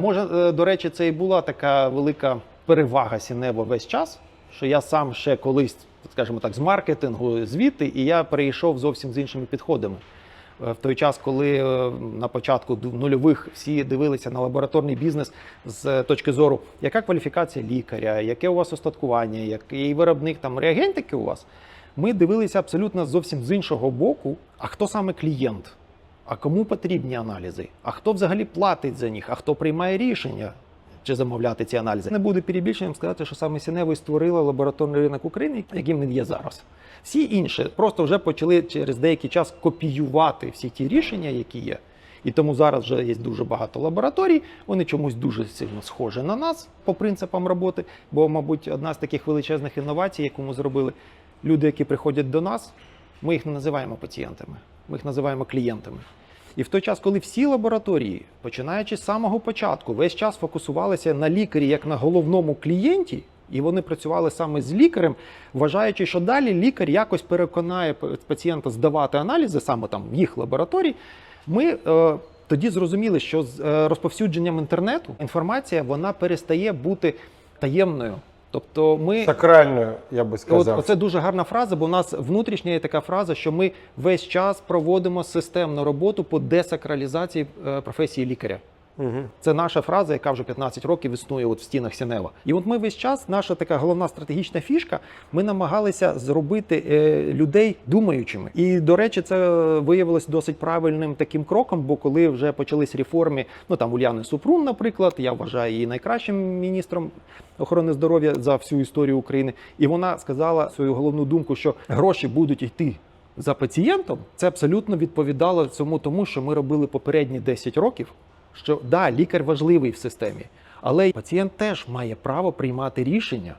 Може, е, до речі, це і була така велика перевага Сінево весь час, що я сам ще колись, скажімо так, з маркетингу звідти, і я перейшов зовсім з іншими підходами. Е, В той час, коли е, на початку нульових всі дивилися на лабораторний бізнес з точки зору, яка кваліфікація лікаря, яке у вас остаткування, який виробник там реагентики у вас, ми дивилися абсолютно зовсім з іншого боку. А хто саме клієнт? А кому потрібні аналізи? А хто взагалі платить за них? А хто приймає рішення? Чи замовляти ці аналізи? Не буде перебільшенням сказати, що саме Сінево створила лабораторний ринок України, яким він є зараз. Всі інші просто вже почали через деякий час копіювати всі ті рішення, які є. І тому зараз вже є дуже багато лабораторій. Вони чомусь дуже сильно схожі на нас по принципам роботи. Бо, мабуть, одна з таких величезних інновацій, яку ми зробили, люди, які приходять до нас, ми їх не називаємо пацієнтами, ми їх називаємо клієнтами. І в той час, коли всі лабораторії, починаючи з самого початку, весь час фокусувалися на лікарі як на головному клієнті, і вони працювали саме з лікарем, вважаючи, що далі лікар якось переконає пацієнта здавати аналізи саме там в їх лабораторії. Ми е, тоді зрозуміли, що з е, розповсюдженням інтернету інформація вона перестає бути таємною. Тобто ми Сакральною, я би От, сказав. оце дуже гарна фраза, бо у нас внутрішня є така фраза, що ми весь час проводимо системну роботу по десакралізації е, професії лікаря. Це наша фраза, яка вже 15 років існує от в стінах Сінева. І от ми весь час, наша така головна стратегічна фішка, ми намагалися зробити е, людей думаючими. І до речі, це виявилось досить правильним таким кроком, бо коли вже почались реформи, ну там Уляни Супрун, наприклад, я вважаю її найкращим міністром охорони здоров'я за всю історію України. І вона сказала свою головну думку, що гроші будуть йти. За пацієнтом це абсолютно відповідало цьому тому, що ми робили попередні 10 років. Що да, лікар важливий в системі, але пацієнт теж має право приймати рішення